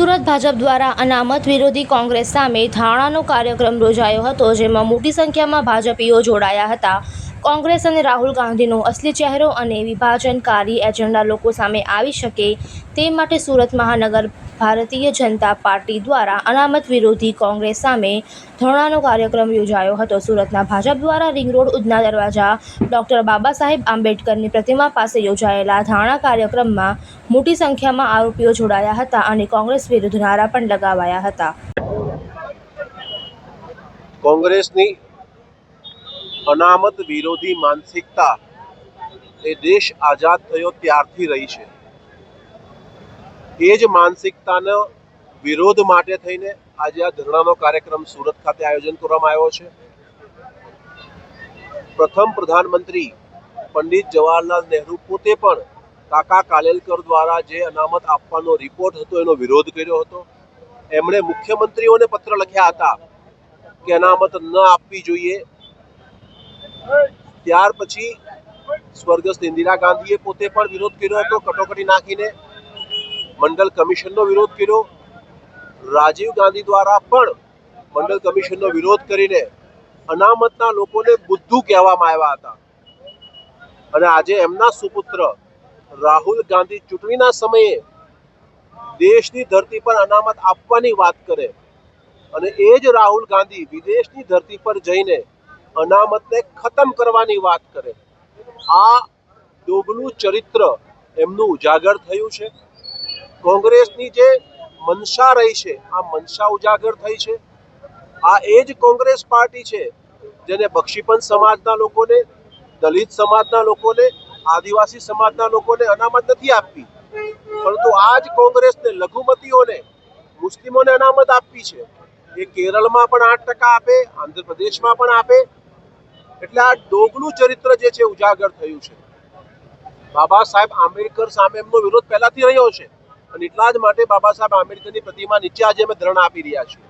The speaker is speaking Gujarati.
સુરત ભાજપ દ્વારા અનામત વિરોધી કોંગ્રેસ સામે ધારણાનો કાર્યક્રમ યોજાયો હતો, જેમાં મોટી સંખ્યામાં ભાજપીઓ જોડાયા હતા. કોંગ્રેસ અને રાહુલ ગાંધીનો અસલી ચહેરો અને વિભાજનકારી એજન્ડા લોકો સામે આવી શકે તે માટે સુરત મહાનગર ભારતીય જનતા પાર્ટી દ્વારા અનામત વિરોધી કોંગ્રેસ સામે ધરણાનો કાર્યક્રમ યોજાયો હતો. સુરતના ભાજપ દ્વારા રિંગ રોડ ઉધના દરવાજા ડોક્ટર બાબા સાહેબ આંબેડકરની પ્રતિમા પાસે યોજાયેલા ધારણા કાર્યક્રમમાં મોટી સંખ્યામાં આરોપીઓ જોડાયા હતા અને કોંગ્રેસ વિરુદ્ધ નારા પણ લગાવાયા હતા. કોંગ્રેસની અનામત વિરોધી માનસિકતા એ દેશ આઝાદ થયો ત્યારથી રહી છે. એ જ માનસિકતાનો વિરોધ માટે થઈને આજે આ ધરણાનો કાર્યક્રમ સુરત ખાતે આયોજન કરવામાં આવ્યો છે. પ્રથમ પ્રધાનમંત્રી પંડિત જવાહરલાલ નહેરુ પોતે પણ કાકા કાલેલકર દ્વારા જે અનામત આપવાનો રિપોર્ટ હતો એનો વિરોધ કર્યો હતો. એમણે મુખ્યમંત્રીઓને પત્ર લખ્યા હતા કે અનામત ન આપવી જોઈએ. ત્યાર પછી સ્વર્ગસ્થ ઇન્દિરા ગાંધીએ પોતે પણ વિરોધ કર્યો હતો, કટોકટી નાખીને. મંડળ કમિશનનો વિરોધ કર્યો. રાજીવ ગાંધી દ્વારા પણ મંડળ કમિશનનો વિરોધ કરીને અનામતના લોકોને બુદ્ધુ કહેવામાં આવ્યા હતા. અને આજે એમના સુપુત્ર રાહુલ ગાંધી ચૂંટણીના સમયે દેશની ધરતી પર અનામત આપવાની વાત કરે. અને એ જ રાહુલ ગાંધી વિદેશની ધરતી પર જઈને અનામતને ખતમ કરવાની વાત કરે. આ ડોગનું ચરિત્ર એમનું ઉજાગર થયું છે. કોંગ્રેસની જે મનસા રહી છે, આ મનસા ઉજાગર થઈ છે. આ એ જ કોંગ્રેસ પાર્ટી છે જેને બક્ષીપંચ સમાજના લોકોને, દલિત સમાજના લોકોને, આદિવાસી સમાજના લોકોને અનામત નથી આપવી. પરંતુ આ જ કોંગ્રેસને લઘુમતીઓને, મુસ્લિમોને અનામત આપવી છે. એ કેરળમાં પણ આઠ ટકા આપે, આંધ્રપ્રદેશમાં પણ આપે એટલે આ ડોગલું ચરિત્ર જે છે, ઉજાગર થયું છે. બાબા સાહેબ આંબેડકર સામે એમનો વિરોધ પહેલાથી રહ્યો છે. અને એટલા જ માટે બાબા સાહેબ આંબેડકરની પ્રતિમા નીચે આજે અમે ધરણ આપી રહ્યા છીએ.